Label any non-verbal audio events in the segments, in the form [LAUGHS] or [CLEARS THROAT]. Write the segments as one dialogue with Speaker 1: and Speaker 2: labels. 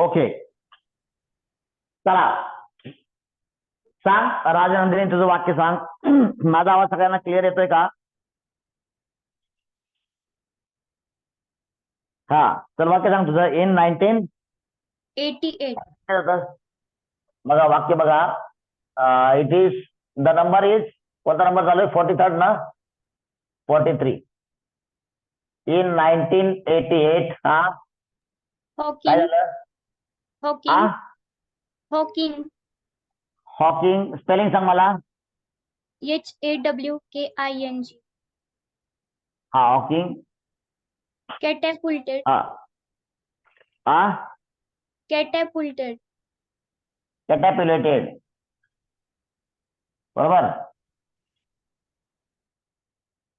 Speaker 1: Okay चला सांग राजनंदिनी तुझं वाक्य सांग [CLEARS THROAT] माझा आवाज सगळ्यांना क्लिअर येतोय का हा चल वाक्य सांग तुझं एन नाईन्टीन
Speaker 2: एटी एट
Speaker 1: बघा वाक्य बघा it is the number is कोणता नंबर चालू आहे फोर्टी थर्ड ना forty three in nineteen eighty eight हा
Speaker 2: हॉकिंग हॉकिंग
Speaker 1: स्पेलिंग सांग मला
Speaker 2: H A W K I N G
Speaker 1: हा हॉकिंग कॅटॅपुल्टेड आ
Speaker 2: कॅटॅपुल्टेड
Speaker 1: कॅटॅपुलेटेड बरोबर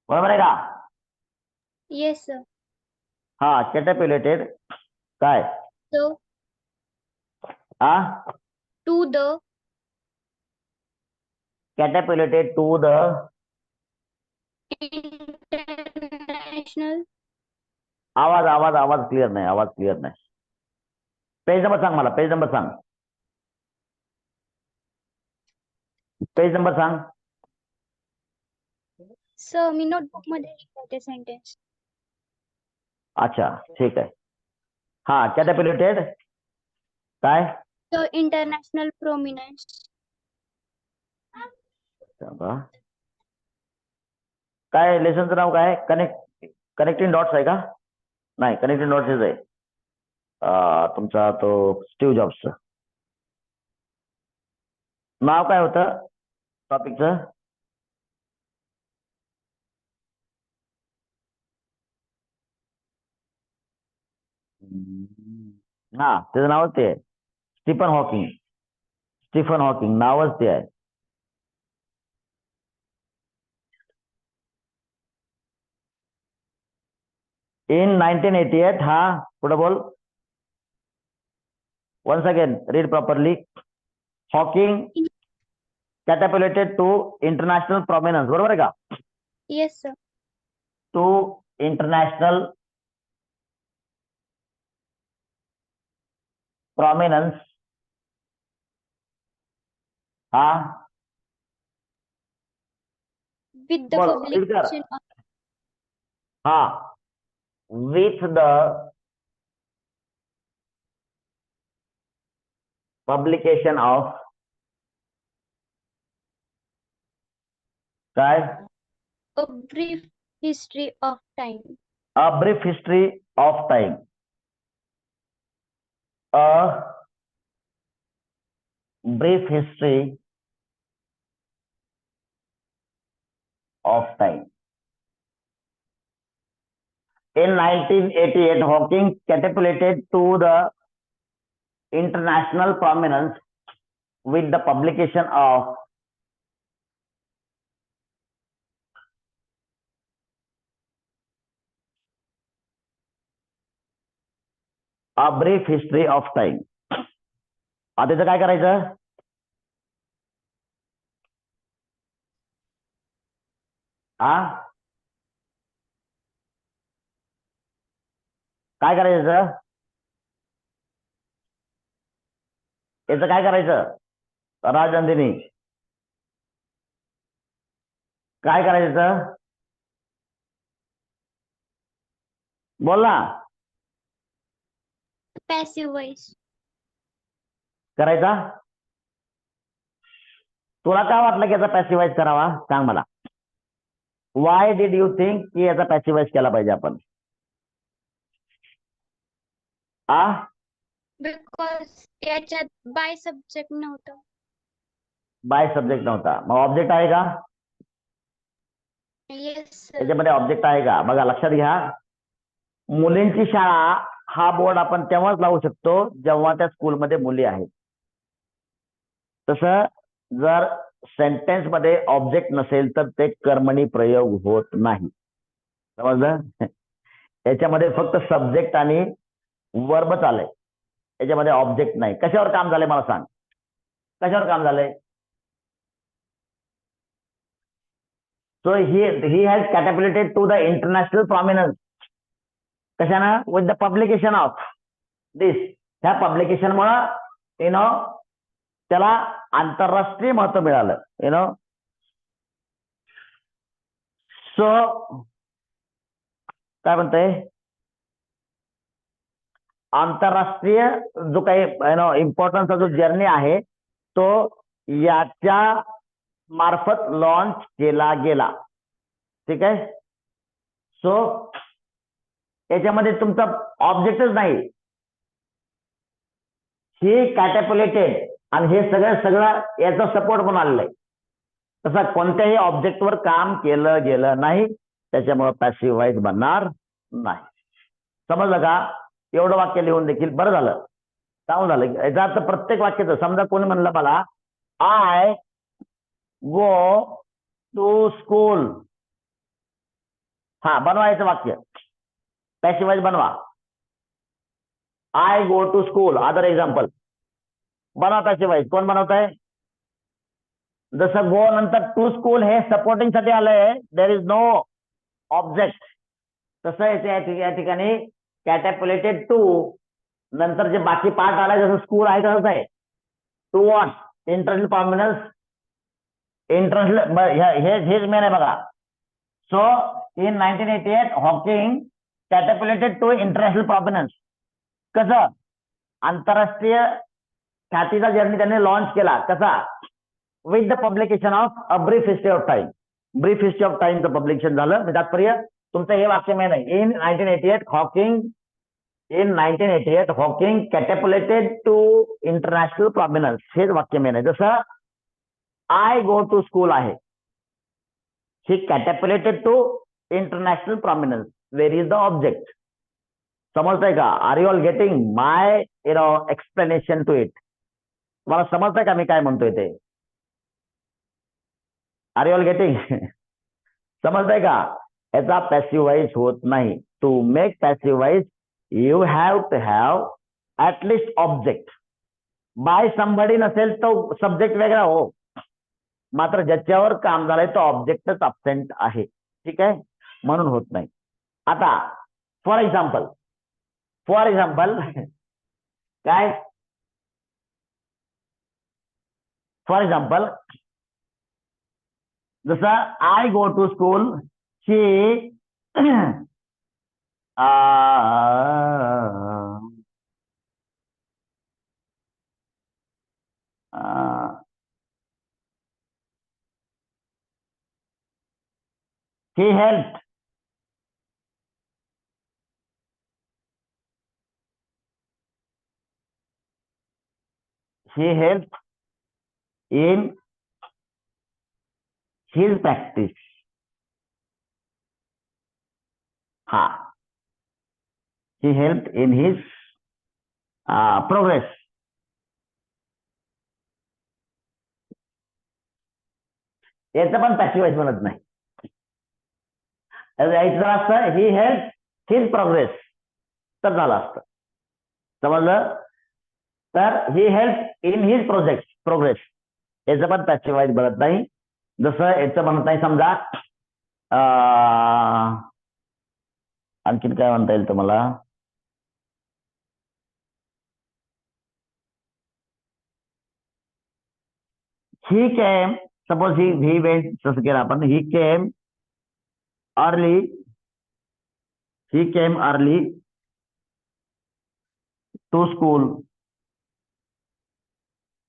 Speaker 1: बरोबर आहे का
Speaker 2: येस सर
Speaker 1: हा कॅटॅपुलेटेड काय
Speaker 2: तो
Speaker 1: Ah,
Speaker 2: to the
Speaker 1: catapulted to the
Speaker 2: international
Speaker 1: आवाज आवाज आवाज क्लिअर नाही आवाज क्लिअर नाही पेज नंबर सांग मला पेज नंबर सांग पेज नंबर सांग
Speaker 2: सर मी नोटबुक मध्ये लिहिलं सेंटेन्स
Speaker 1: अच्छा ठीक आहे हा कॅटापिलेटेड काय
Speaker 2: the international prominence.
Speaker 1: काय लेसनचं नाव काय कनेक्ट कनेक्टिंग डॉट्स आहे का नाही कनेक्टिंग डॉट्स आहे तुमचा तो स्टीव जॉब्स नाव काय होतं टॉपिकच हा त्याचं नावच ते आहे स्टीफन हॉकिंग स्टीफन हॉकिंग नावच ते आहे इन 1988 एटी एट हा कुठं बोल once again read properly Hawking catapulted to international prominence बरोबर आहे का
Speaker 2: yes sir
Speaker 1: to international prominence Huh?
Speaker 2: With the
Speaker 1: Well,
Speaker 2: publication of
Speaker 1: Ah, with the publication of guys,
Speaker 2: a brief history of time,
Speaker 1: a brief history of time. A brief history of time in 1988 hawking catapulted to the international prominence with the publication of a brief history of time आता इथं काय करायचं हा काय करायचं याचं काय करायचं अंदिनी काय करायचं बोल ना
Speaker 2: पॅसिव्ह
Speaker 1: करायचा तुला काय वाटलं की याचा पॅसिव्ह करावा सांग मला वाय डीड यू थिंक की याचा पॅसिवाइज केला पाहिजे आपण
Speaker 2: बाय सब्जेक्ट नव्हतं
Speaker 1: बाय सब्जेक्ट नव्हता मग ऑब्जेक्ट आहे का
Speaker 2: येस
Speaker 1: त्याच्यामध्ये ऑब्जेक्ट आहे का बघा लक्षात घ्या मुलींची शाळा हा बोर्ड आपण तेव्हाच लावू शकतो जेव्हा त्या स्कूलमध्ये मुली आहेत तस जर सेंटेन्स मध्ये ऑब्जेक्ट नसेल तर ते कर्मणी प्रयोग होत नाही समजलं याच्यामध्ये फक्त सब्जेक्ट आणि वर्ब चालय याच्यामध्ये ऑब्जेक्ट नाही कशावर काम झालंय मला सांग कशावर काम झालंय so he he has catapulted to the international prominence ना with the publication of this ह्या पब्लिकेशनमुळं यु नो त्याला आंतरराष्ट्रीय महत्व मिळालं यु नो सो काय म्हणतंय आंतरराष्ट्रीय जो काही यु नो इम्पॉर्टन्सचा जो जर्नी आहे तो याच्या मार्फत लॉन्च केला गेला ठीक आहे सो याच्यामध्ये तुमचा ऑब्जेक्टच नाही ही कॅटॅप्युलेटेड आणि हे सगळं सगळं याचा सपोर्ट पण आलेला आहे तसा कोणत्याही ऑब्जेक्टवर काम केलं गेलं नाही त्याच्यामुळे पॅसिव्ह बनणार नाही समजलं का एवढं वाक्य लिहून देखील बरं झालं चांगलं झालं याचा अर्थ प्रत्येक वाक्याचं समजा कोणी म्हणलं मला आय गो टू स्कूल हा बनवायचं वाक्य पॅसिव्ह वाईज बनवा I go to school other example बनवता शिवाय कोण बनवत आहे जसं गो नंतर टू स्कूल हे सपोर्टिंग साठी आलंय देर इज नो ऑब्जेक्ट तसं या ठिकाणी कॅटॅप्युलेटेड टू नंतर जे बाकी पार्ट आलाय जसं स्कूल आहे तसंच आहे टू वॉट इंटरनल कॉम्बिनन्स इंटरनल हेच मेन आहे बघा so in nineteen eighty eight Hawking catapulted to international prominence कसं आंतरराष्ट्रीय ख्यातीचा जर्नी त्यांनी लॉन्च केला कसा with the publication of a brief history of time brief history of टाइमचं publication झालं म्हणजे तात्पर्य तुमचं हे वाक्य मेन नाही in nineteen eighty eight Hawking in nineteen eighty eight Hawking catapulted to international prominence हेच वाक्य मेन आहे जसं आय गो टू स्कूल आहे he catapulted to international prominence where is the object समजतंय का are you all getting my you know explanation to it तुम्हाला समजतंय का मी काय म्हणतोय ते आर ऑल गेटिंग समजतंय का याचा पॅसिवाईज होत नाही to make passivize you have to have at least object by somebody नसेल तो सब्जेक्ट वेगळा हो मात्र ज्याच्यावर काम झालंय तो ऑब्जेक्टच अबसेंट आहे ठीक आहे म्हणून होत नाही आता फॉर एक्झाम्पल फॉर एक्झाम्पल काय For example, the sir, I go to school. She [CLEARS THROAT] uh, uh, he helped. She helped in his practice. Ha. He helped in his uh, progress. He helped his progress. तर समजलं तर he help in his project progress याचं पण त्याचे वाईट बनत नाही जसं याचं म्हणत नाही समजा आणखीन काय म्हणता येईल तुम्हाला ही केम सपोज ही ही वेळ जसं केलं आपण he came early he came early to school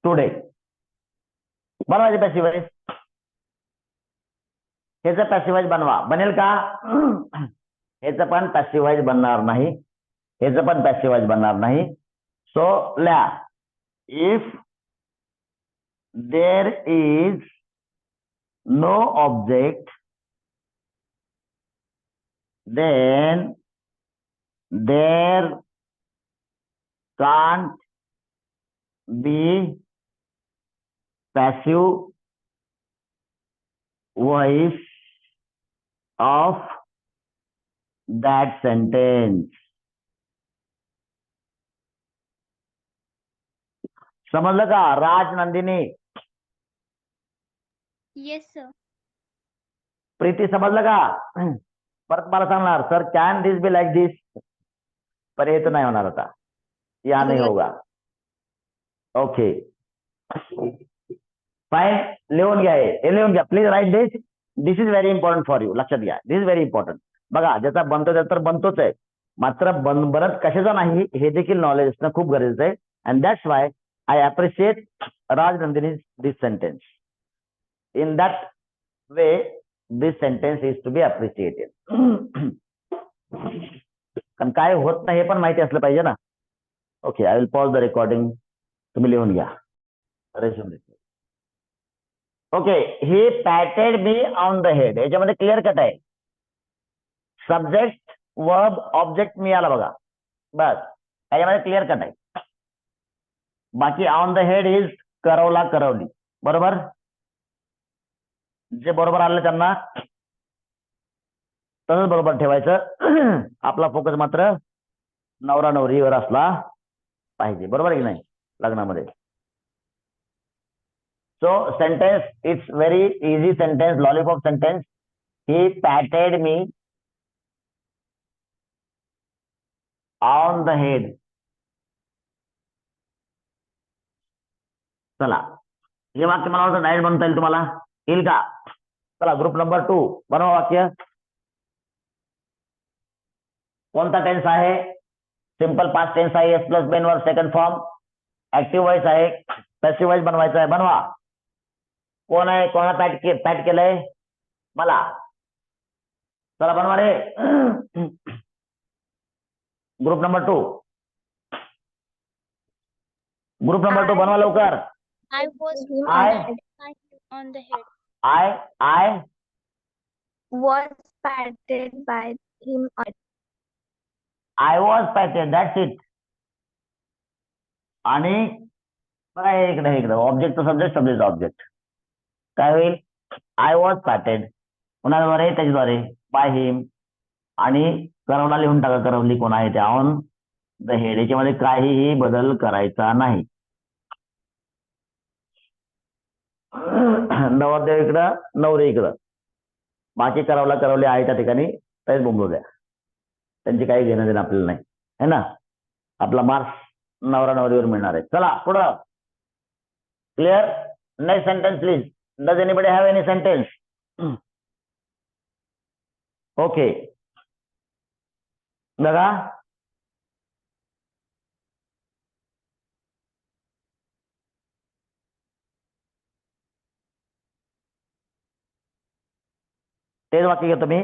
Speaker 1: today बनवायचे पॅसिवाईज ह्याच पॅसिवाईज बनवा बनेल का [CLEARS THROAT] ह्याच पण पॅसिवाईज बनणार नाही ह्याच पण पॅसिवाईज बनणार नाही सो ल्या if there is no object then there can't be passive voice of that sentence समजलं का राज नंदिनी
Speaker 2: येस सर
Speaker 1: प्रीती समजलं का परत मला सांगणार sir can this be like this पर हे तर नाही होणार आता या नाही होगा ओके फाय लिहून घ्या हे लिहून घ्या please write this this is very important for you लक्षात घ्या दिस इज व्हेरी इम्पॉर्टंट बघा ज्याचा बनतो त्या तर बनतोच आहे मात्र बन बनत कशाचा नाही हे देखील नॉलेज असणं खूप गरजेचं आहे and that's why I appreciate Raj Nandini this sentence in that way this sentence is to be appreciated कारण काय होत नाही हे पण माहिती असलं पाहिजे ना okay I will pause the recording तुम्ही लिहून घ्या Resham okay he patted me on the head याच्यामध्ये क्लिअर कट आहे सब्जेक्ट वर्ब ऑब्जेक्ट आला बघा बस याच्यामध्ये क्लिअर कट आहे बाकी ऑन द हेड इज करवला करवली बरोबर जे बरोबर आलं त्यांना तसंच बरोबर ठेवायचं [CLEARS THROAT] आपला फोकस मात्र नवरा नवरीवर असला पाहिजे बरोबर की नाही लग्नामध्ये so sentence it's very easy sentence lollipop sentence he patted me on the head चला हे वाक्य मला वाटतं डायरेक्ट बनता येईल तुम्हाला येईल का चला ग्रुप नंबर टू बनवा वाक्य कोणता टेन्स आहे सिंपल पास्ट टेन्स आहे एस प्लस बेन वर सेकंड फॉर्म ऍक्टिव्ह वाईज आहे पॅसिव्ह वाईज बनवायचं आहे बनवा कोण आहे कोणा पॅट के पॅट केलंय मला चला रे group number two group number two बनवा लवकर
Speaker 2: I
Speaker 1: I
Speaker 2: on the I
Speaker 1: I
Speaker 3: was patted by him
Speaker 1: I was patted that's it आणि बघा इकडे इकडे ऑब्जेक्ट सब्जेक्ट सब्जेक्ट ऑब्जेक्ट काय होईल आय वॉज पॅटेड कोणाद्वारे त्याच्याद्वारे बाय हिम आणि करवला लिहून टाका करवली कोण आहे त्या ऑन द हेड याच्यामध्ये काहीही बदल करायचा नाही [CLEARS THROAT] नवरदेव इकडं नवरे इकडं बाकी करावला करवले आहे त्या ठिकाणी तेच बोंबलो द्या त्यांची काही घेणं देणं आपल्याला नाही है ना आपला मार्क्स नवरा नवरीवर मिळणार आहे चला पुढं clear next sentence please does anybody have any sentence [CLEARS THROAT] okay बघा तेच वाक्य घेतो मी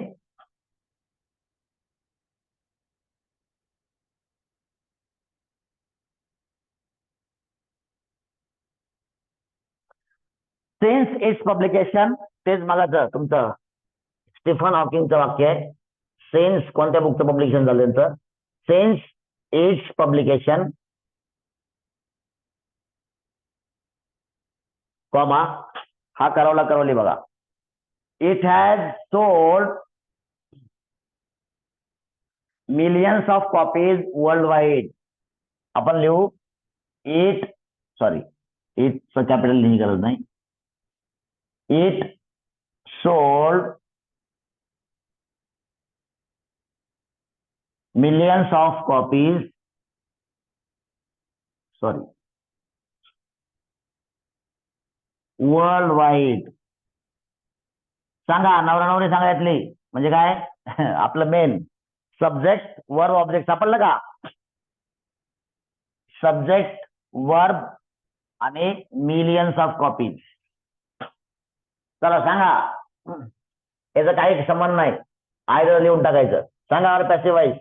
Speaker 1: सेन्स इज पब्लिकेशन तेच जर तुमचं स्टीफन हॉकिंगचं वाक्य आहे सेन्स कोणत्या बुकचं पब्लिकेशन झालं त्यांचं सेन्स इट्स पब्लिकेशन कॉमा हा करावला करवली बघा it has sold millions of copies worldwide आपण लिहू इट सॉरी इट कॅपिटल लिहिणी गरज नाही it sold millions of copies sorry world सांगा नवरा नवरी सांगा यातली म्हणजे काय [LAUGHS] आपलं मेन सब्जेक्ट वर्ब ऑब्जेक्ट सापडलं का सब्जेक्ट वर्ब आणि मिलियन्स ऑफ कॉपीज चला सांगा याचा काही संबंध नाही आयडर लिहून टाकायचं सांगा पॅसे वाईज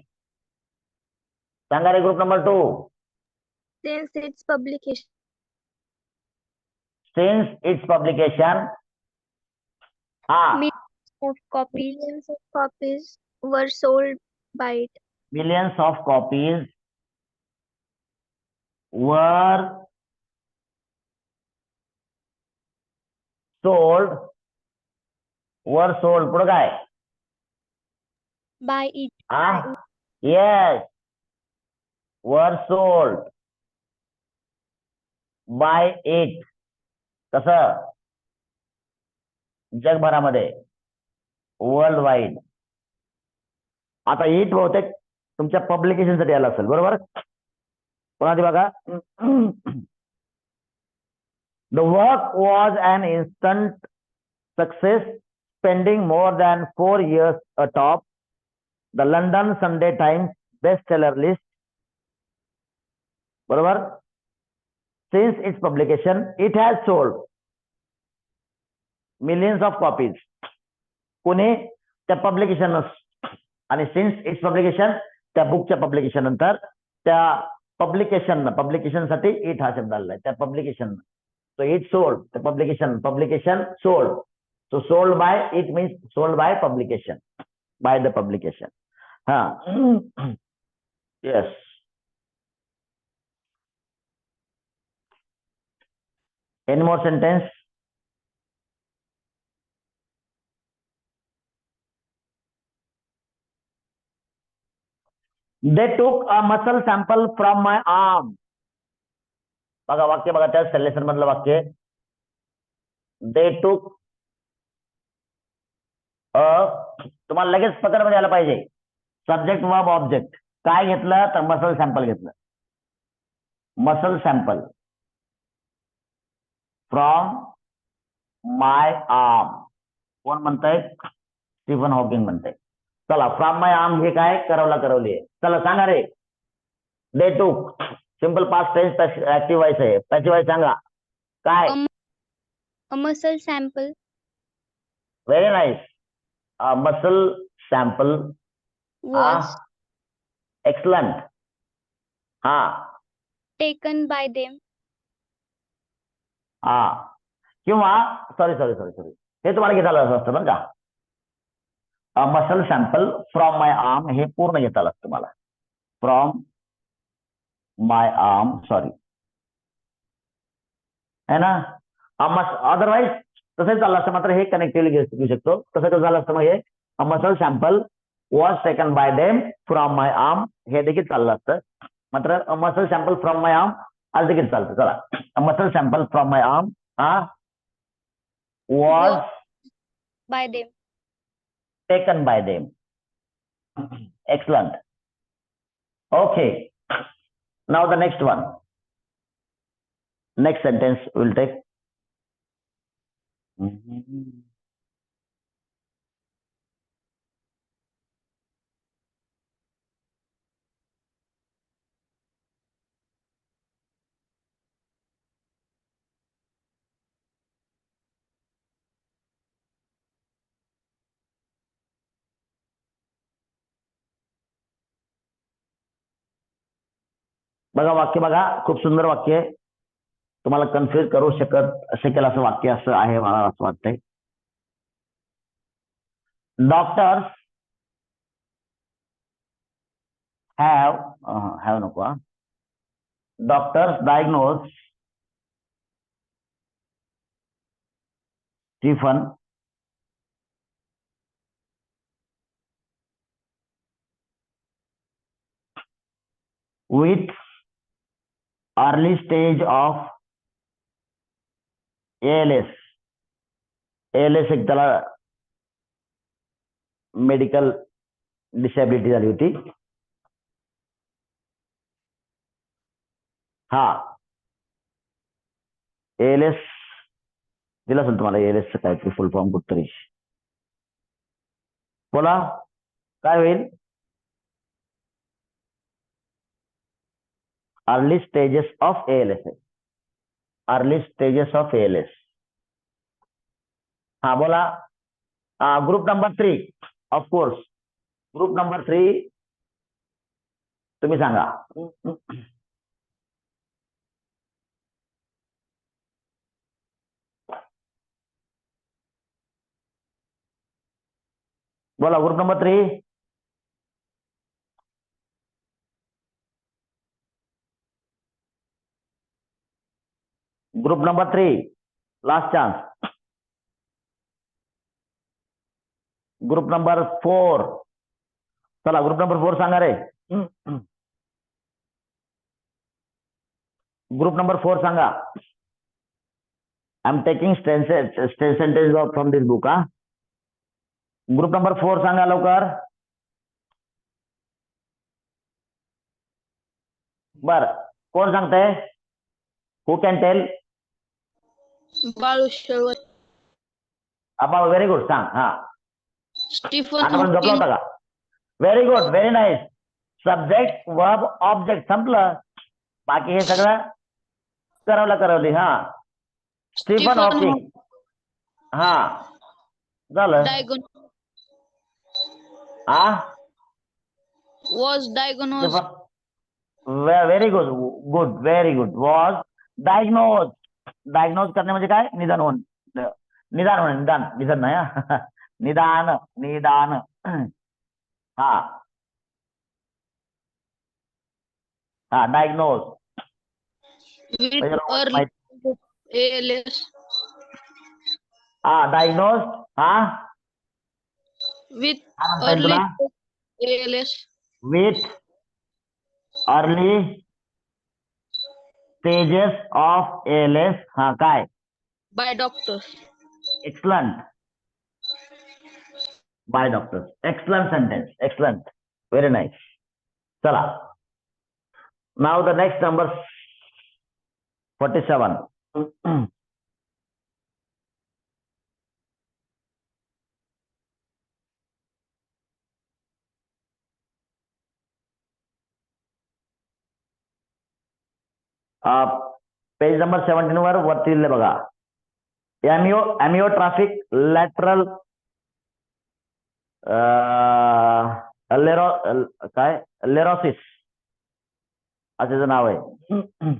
Speaker 1: सांगा रे group number two
Speaker 3: since its publication
Speaker 1: since its publication हा
Speaker 2: of copies
Speaker 3: were sold sold by it
Speaker 1: millions of copies were sold were sold पुढं काय
Speaker 2: by it
Speaker 1: yes were sold by it कस जगभरामध्ये world wide आता it बहुतेक तुमच्या publication साठी आलं असेल बरोबर कोणाची बघा the work was an instant success spending more than four years atop the London Sunday Times bestseller list. Barabar. Since its publication, it has sold millions of copies. कोणी the publication आणि since it's publication त्या बुकच्या publication नंतर त्या publication publication publication it हा शब्द आलाय त्या पब्लिकेशन सो इट सोल्ड त्या publication publication So sold by it means sold by publication, by the publication. Huh. yes. Any more sentence? They took a muscle sample from my arm. बघा वाक्य बघा त्या सल्लेशन मधलं वाक्य दे टूक तुम्हाला लगेच पकडमध्ये आलं पाहिजे सब्जेक्ट वर्ब ऑब्जेक्ट काय घेतलं तर मसल सॅम्पल घेतलं muscle sample from my arm कोण म्हणताय स्टीफन हॉकिंग म्हणताय चला फ्रॉम माय आर्म हे काय करवला करवली आहे चला सांगा रे दे to simple past tense active व्हायचं आहे पॅसिव्ह व्हायचं सांगा काय
Speaker 2: muscle sample
Speaker 1: very nice a muscle
Speaker 2: sample
Speaker 1: Yes. excellent. हा
Speaker 2: Taken by them.
Speaker 1: हा किंवा सॉरी सॉरी सॉरी सॉरी हे तुम्हाला घेता आलं असतं बरं का muscle sample from my arm हे पूर्ण घेता आलं असतं तुम्हाला फ्रॉम माय आर्म सॉरी है ना अदरवाइज तसंच चाललं असतं मात्र हे कनेक्टिव्हली घेऊ शकतो तसं कसं झालं असतं मग हे muscle sample was taken by them from my arm हे देखील चाललं असतं मात्र muscle sample from my arm आज देखील चालतं चला muscle sample from my arm हा was
Speaker 2: by them
Speaker 1: taken by them excellent okay now the next one next sentence will take बघा वाक्य बघा खूप सुंदर वाक्य आहे तुम्हाला कन्फ्युज करू शकत शकेल असं वाक्य असं आहे मला असं वाटतंय डॉक्टर्स हॅव हॅव नको doctors diagnose Stephen with early stage of L S एक त्याला मेडिकल डिसेबिलिटी झाली होती हा एल एस दिला असेल तुम्हाला एल काय फुल फॉर्म कुठतरी बोला काय होईल early stages of L S early stages of ALS? Ha, bola. Ah, group number three, of course. Group number three, tuh bisa enggak? Bola, group number three. Group number three last chance group number four चला group number four सांगा रे group number four सांगा I am taking sentence of from this book हा group number four सांगा लवकर बर कोण सांगते
Speaker 4: who can
Speaker 1: tell very good सांग हा
Speaker 4: स्टीफन
Speaker 1: आपण good very nice subject verb object संपलं बाकी हे सगळं करवलं स्टीफन हॉकिंग हा
Speaker 4: was diagnose
Speaker 1: very good good very good was diagnose diagnose करणे म्हणजे काय निदान होऊन निदान होणे निदान निधन नाही निदान निदान हा हा डायग्नोज हा डायग्नोज हा
Speaker 4: with early
Speaker 1: with early pages of ALS Hakai?
Speaker 4: By doctors.
Speaker 1: Excellent. By doctors. Excellent sentence. Excellent. Very nice. Chala. Now the next number 47. [CLEARS THROAT] Page number seventeen वर वरती बघा एमिओ एमिओ ट्रॅफिक लॅटरल लेरो काय लेरोसिस असं नाव आहे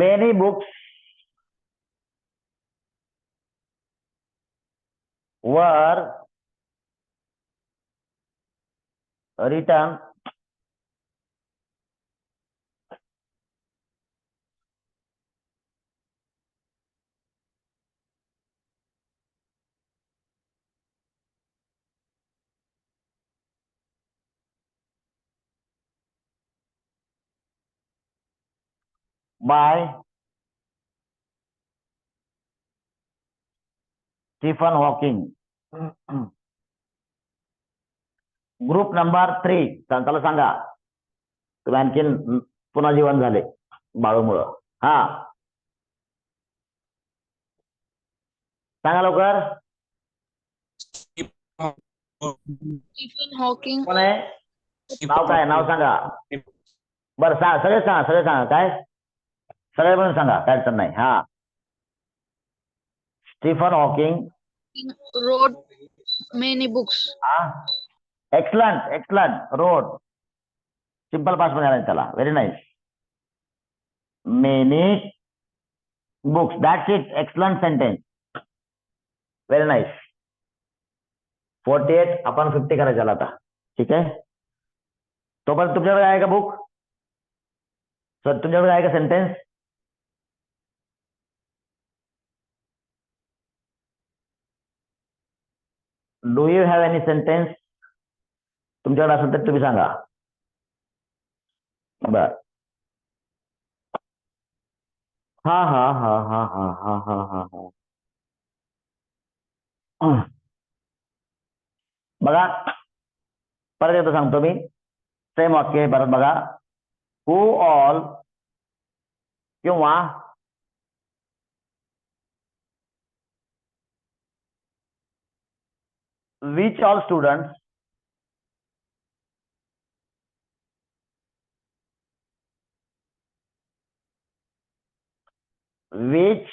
Speaker 1: many books were written by Stephen Hawking group number three त्यांना सांगा तुम्ही आणखीन पुन्हा जीवन झाले बाळूमुळं हा सांगा लवकर
Speaker 4: हॉकिंग
Speaker 1: कोण आहे नाव काय नाव सांगा बरं सांगा सगळे सांगा सगळे सांगा काय सगळे म्हणून सांगा काय अडचण नाही हा Stephen Hawking
Speaker 4: wrote many books.
Speaker 1: Ah, excellent, excellent. Wrote. Simple past में जाना चला. Very nice. Many books. That's it. Excellent sentence. Very nice. 48 अपन 50 करने चला था. ठीक है? तो बस तुमच्याकडे आहे का बुक? सर तुमच्याकडे आहे का sentence? Do you have any sentence? Tumjara ada sentence bisa enggak? Coba. Ha ha ha ha ha ha ha ha. Ah. Baga, pada itu sang tumi, same oke, okay, barat baga, who all, cuma, which all students which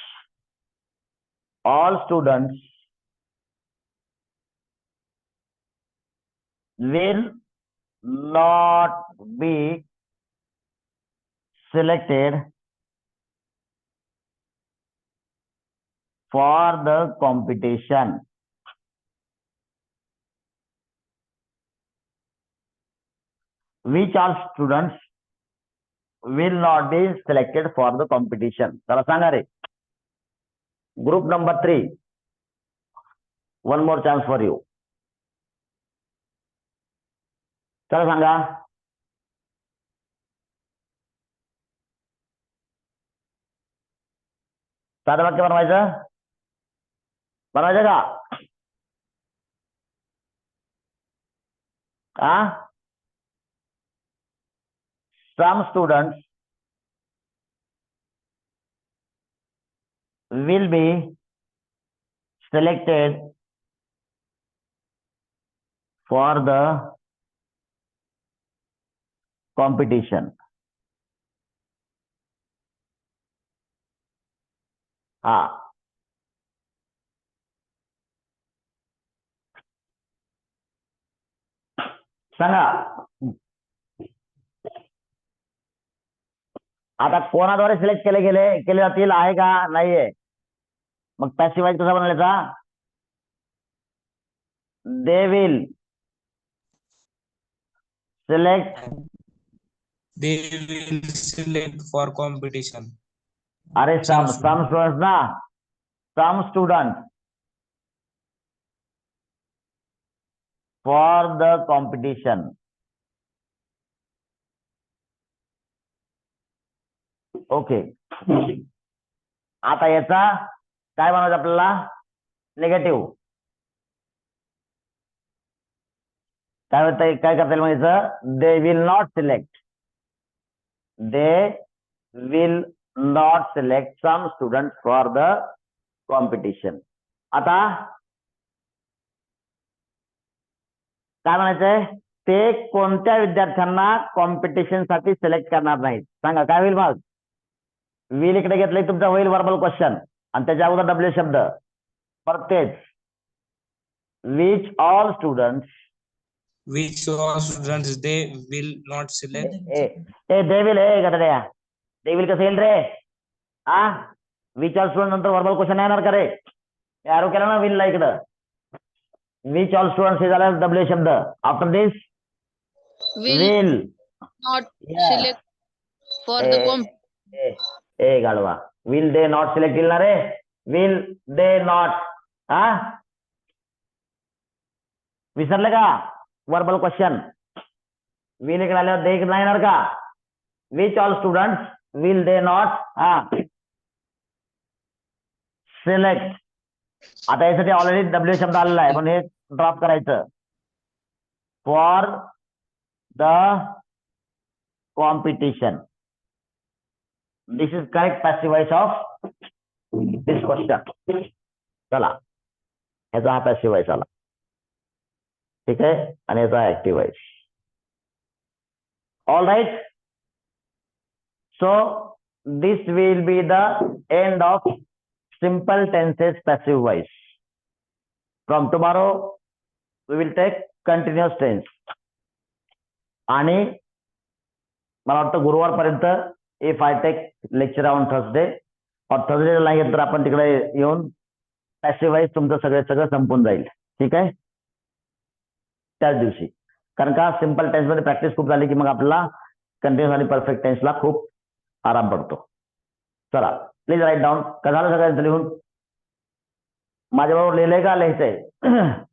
Speaker 1: all students will not be selected for the competition which all students will not be selected for the competition चला सांगा रे group number 3 one more chance for you चला सांगा साधं वाक्य बनवायचं बनवायचं का some students will be selected for the competition. Ah. Saha, आता कोणाद्वारे सिलेक्ट केले गेले केले जातील आहे का मग पॅसिव वाईज कसा बनवायचा they will select
Speaker 5: they will select for competition
Speaker 1: अरे सम सम स्टूडेंट ना some student for the competition okay आता याचा काय म्हणायचं आपल्याला निगेटिव्ह काय होत काय करता येईल म्हणायचं they will not select they will not select some student for the competition आता काय म्हणायचंय ते कोणत्या विद्यार्थ्यांना कॉम्पिटिशन साठी सिलेक्ट करणार नाहीत सांगा काय होईल मग विल इकडे घेतलं तुमचा होईल वर्बल क्वेश्चन आणि त्याच्या अगोदर डब्ल्यू शब्द प्रत्येक which all student
Speaker 5: which all student they will not select
Speaker 1: a they will a गदड्या they will कसं येईल रे आ विच ऑल स्टुडंट नंतर वर्बल क्वेश्चन येणार का रे यारो केला ना विल ला इकडं विच ऑल स्टुडंट हे झाला डब्ल्यू शब्द after this
Speaker 4: will not select for the
Speaker 1: a गाडवा will they not select केली रे विल दे नॉट हा विसरले का वर्बल क्वेश्चन विल आले आल्यावर दे नाही येणार का which all student will they not हा सिलेक्ट आता यासाठी ऑलरेडी डब्ल्यू शब्द आलेला आहे पण हे ड्रॉप करायचं for the competition this is correct passive voice of this question. Chala. As a passive voice. Chala. Okay. And active voice. All right. So this will be the end of simple tenses passive voice. From tomorrow, we will take continuous tense. Ani, Maratha Guruvar Parintha, F I take lecture on Thursday और Thursday नाही तर आपण तिकडे येऊन passivise तुमचं सगळं सगळं संपून जाईल ठीक आहे त्याच दिवशी कारण का सिम्पल टेन्समध्ये प्रॅक्टिस खूप झाली की मग आपला कंटिन्यू आणि परफेक्ट टेन्सला खूप आराम पडतो चला प्लीज राईट डाऊन कधाला सगळ्यांचं लिहून माझ्याबरोबर लिहिलंय का लिहायचंय